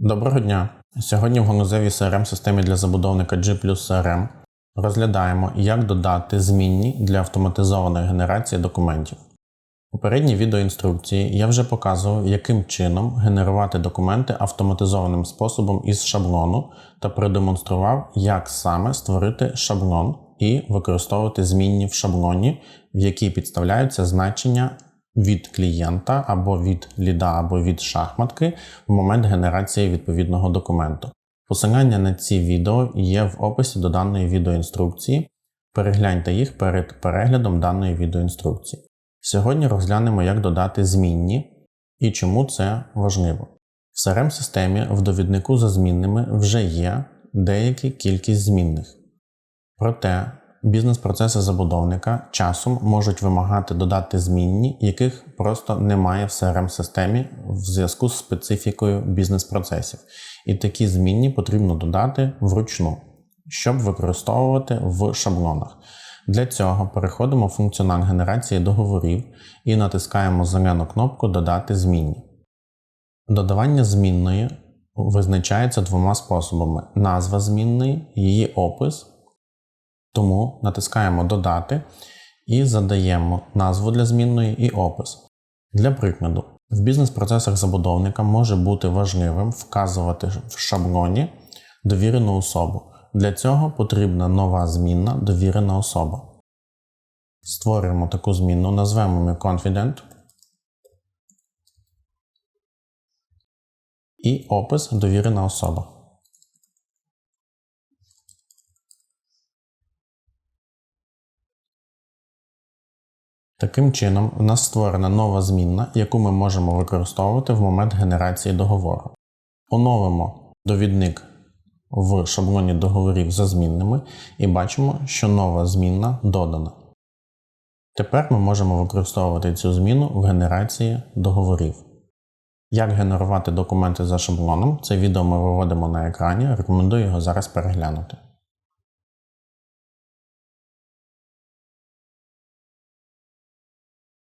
Доброго дня! Сьогодні в ганузевій crm системі для забудовника G CRM розглядаємо, як додати змінні для автоматизованої генерації документів. У попередній відеоінструкції я вже показував, яким чином генерувати документи автоматизованим способом із шаблону та продемонстрував, як саме створити шаблон і використовувати змінні в шаблоні, в якій підставляються значення від клієнта або від ліда, або від шахматки в момент генерації відповідного документу. Посилання на ці відео є в описі до даної відеоінструкції. Перегляньте їх перед переглядом даної відеоінструкції. Сьогодні розглянемо, як додати змінні і чому це важливо. В crm системі в довіднику за змінними вже є деяка кількість змінних. Проте бізнес-процеси забудовника часом можуть вимагати додати змінні, яких просто немає в crm системі в зв'язку з специфікою бізнес-процесів. І такі змінні потрібно додати вручну, щоб використовувати в шаблонах. Для цього переходимо в функціонал генерації договорів і натискаємо зелену кнопку Додати змінні. Додавання змінної визначається двома способами: назва змінної, її опис. Тому натискаємо Додати і задаємо назву для змінної і опис. Для прикладу, в бізнес-процесах забудовника може бути важливим вказувати в шаблоні довірену особу. Для цього потрібна нова змінна довірена особа. Створюємо таку змінну, назвемо ми Confident і опис довірена особа. Таким чином, у нас створена нова змінна, яку ми можемо використовувати в момент генерації договору. Оновимо довідник в шаблоні договорів за змінними і бачимо, що нова змінна додана. Тепер ми можемо використовувати цю зміну в генерації договорів. Як генерувати документи за шаблоном, це відео ми виводимо на екрані, рекомендую його зараз переглянути.